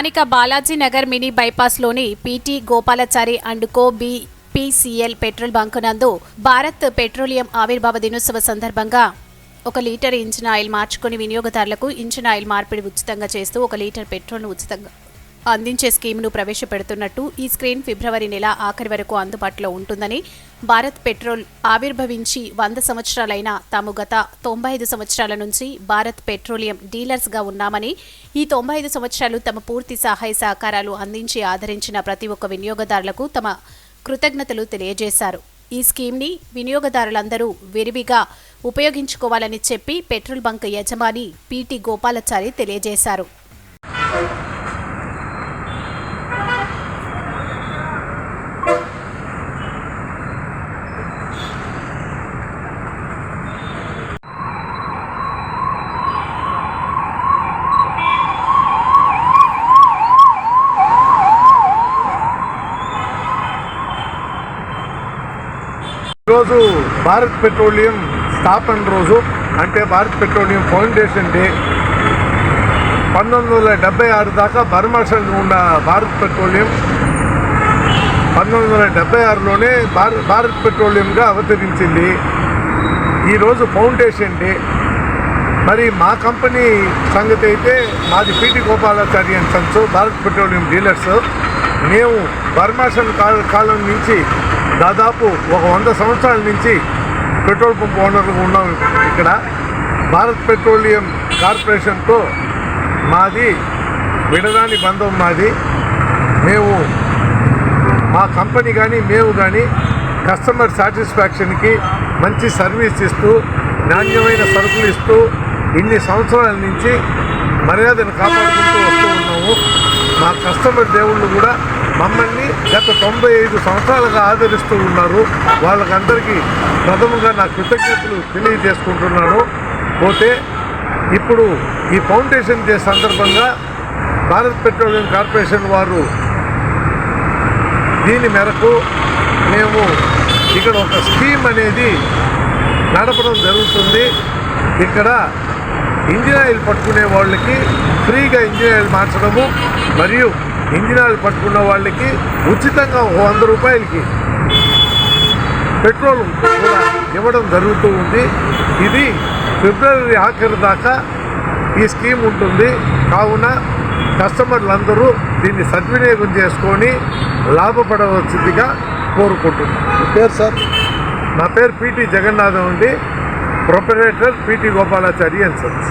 స్థానిక Balaji Nagar mini బైపాస్లోని PT Gopalachari and co B PCL petrol bunk నందు Bharat petroleum ఆవిర్భావ దినోత్సవ సందర్భంగా ఒక లీటర్ ఇంజిన్ ఆయిల్ మార్చుకుని వినియోగదారులకు ఇంజిన్ ఆయిల్ మార్పిడి ఉచితంగా చేస్తూ ఒక లీటర్ పెట్రోల్ను ఉచితంగా అందించే స్కీమ్ను ప్రవేశపెడుతున్నట్టు ఈ స్క్రీన్ ఫిబ్రవరి నెల ఆఖరి వరకు అందుబాటులో ఉంటుందని భారత్ పెట్రోల్ ఆవిర్భవించి వంద సంవత్సరాలైన తాము గత తొంభై ఐదు సంవత్సరాల నుంచి భారత్ పెట్రోలియం డీలర్స్గా ఉన్నామని ఈ తొంభై ఐదు సంవత్సరాలు తమ పూర్తి సహాయ సహకారాలు అందించి ఆదరించిన ప్రతి ఒక్క వినియోగదారులకు తమ కృతజ్ఞతలు తెలియజేశారు. ఈ స్కీమ్ని వినియోగదారులందరూ విరివిగా ఉపయోగించుకోవాలని చెప్పి పెట్రోల్ బంక్ యజమాని పీటీ గోపాలాచారి తెలియజేశారు. ఈరోజు భారత్ పెట్రోలియం స్థాపన రోజు అంటే భారత్ పెట్రోలియం ఫౌండేషన్ డే. పంతొమ్మిది వందల డెబ్బై ఆరు దాకా బర్మాషన్ ఉన్న భారత్ పెట్రోలియం పంతొమ్మిది వందల డెబ్బై ఆరులోనే భారత్ భారత్ పెట్రోలియంగా అవతరించింది. ఈరోజు ఫౌండేషన్ డే. మరి మా కంపెనీ సంగతి అయితే మాది PT Gopalachari and sons Bharat Petroleum dealers. మేము బర్మాషన్ కాల కాలం నుంచి దాదాపు ఒక వంద సంవత్సరాల నుంచి పెట్రోల్ పంప్ ఓనర్లుగా ఉన్నాం ఇక్కడ. భారత్ పెట్రోలియం కార్పొరేషన్తో మాది విడదాని బంధం మాది. మేము మా కంపెనీ కానీ మేము కానీ కస్టమర్ సాటిస్ఫాక్షన్కి మంచి సర్వీస్ ఇస్తూ నాణ్యమైన సరుకులు ఇస్తూ ఇన్ని సంవత్సరాల నుంచి మర్యాదను కాపాడుకుంటూ వస్తూ ఉన్నాము. మా కస్టమర్ దేవుళ్ళు కూడా మమ్మల్ని గత తొంభై ఐదు సంవత్సరాలుగా ఆదరిస్తూ ఉన్నారు. వాళ్ళకందరికీ ప్రథమంగా నా కృతజ్ఞతలు తెలియజేసుకుంటున్నాను. పోతే ఇప్పుడు ఈ ఫౌండేషన్ డే సందర్భంగా భారత్ పెట్రోలియం కార్పొరేషన్ వారు దీని మేరకు మేము ఇక్కడ ఒక స్కీమ్ అనేది నడపడం జరుగుతుంది. ఇక్కడ ఇంజిన్ ఆయిల్ పట్టుకునే వాళ్ళకి ఫ్రీగా ఇంజిన్ ఆయిల్ మార్చడము మరియు ఇంజిన్ ఆయిల్ పట్టుకున్న వాళ్ళకి ఉచితంగా వంద రూపాయలకి పెట్రోల్ కూడా ఇవ్వడం జరుగుతూ ఉంది. ఇది ఫిబ్రవరి ఆఖరి దాకా ఈ స్కీమ్ ఉంటుంది. కావున కస్టమర్లందరూ దీన్ని సద్వినియోగం చేసుకొని లాభపడవలసిందిగా కోరుకుంటున్నాను పేరు సార్? నా పేరు పిటి జగన్నాథం అండి. Proprietor PT Gopalachari and sons